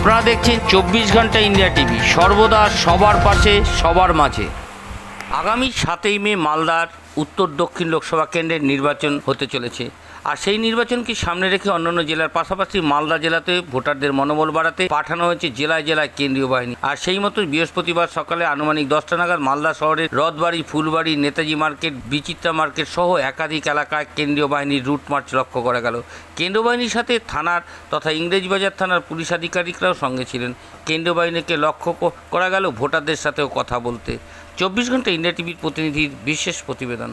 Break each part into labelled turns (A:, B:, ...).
A: আপনারা দেখছেন চব্বিশ ঘণ্টা ইন্ডিয়া টিভি। সর্বদা সবার পাশে, সবার মাঝে। আগামী সাতই মে মালদার উত্তর দক্ষিণ লোকসভা কেন্দ্রের নির্বাচন হতে চলেছে। আর সেই নির্বাচনকে সামনে রেখে অন্যান্য জেলার পাশাপাশি মালদা জেলাতে ভোটারদের মনোবল বাড়াতে পাঠানো হয়েছে জেলায় জেলায় কেন্দ্রীয় বাহিনী? আর সেই মতো বৃহস্পতিবার সকালে আনুমানিক দশটা নাগাদ মালদা শহরের রথবাড়ি, ফুলবাড়ি, নেতাজি মার্কেট, বিচিত্রা মার্কেট সহ একাধিক এলাকায় কেন্দ্রীয় বাহিনীর রুট মার্চ লক্ষ্য করা গেল। কেন্দ্রীয় বাহিনীর সাথে থানার তথা ইংরেজবাজার থানার পুলিশ আধিকারিকরাও সঙ্গে ছিলেন। কেন্দ্রীয় বাহিনীকে লক্ষ্য করা গেল ভোটারদের সাথেও কথা বলতে। চব্বিশ ঘণ্টা ইন্ডিয়া টিভির প্রতিনিধির বিশেষ প্রতিবেদন।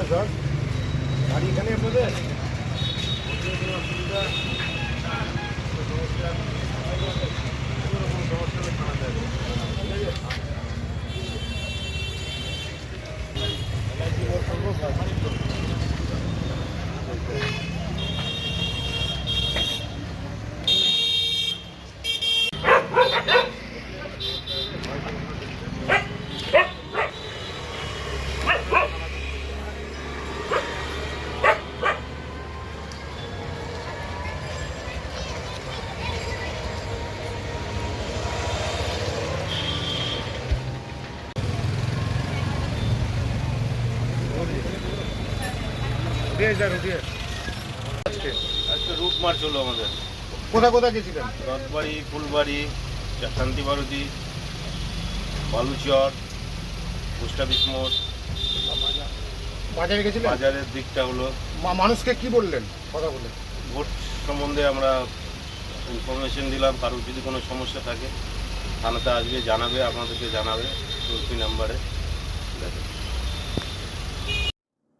B: আমার স্যার? গাড়ি এখানে আপনাদের?
C: কোথায় স্যার বাড়ি এখানে উঠিয়ে স্যার উঠিয়ে আজকে
D: আজকে রুট মার্চ হলো আমাদের।
C: কোথায় কোথায় গেছিলেন?
D: রথবাড়ি ফুলবাড়ি শান্তি বালুচর পোস্ট
C: বাজারে গেছিলেন?
D: বাজারের দিকটা হলো।
C: মানুষকে কি বললেন? কথা বলে
D: ভোট সম্বন্ধে আমরা ইনফরমেশন দিলাম কারোর যদি কোনো সমস্যা থাকে থানাতে আসবে জানাবে আপনাদেরকে জানাবে টোল ফ্রি নাম্বারে। ঠিক আছে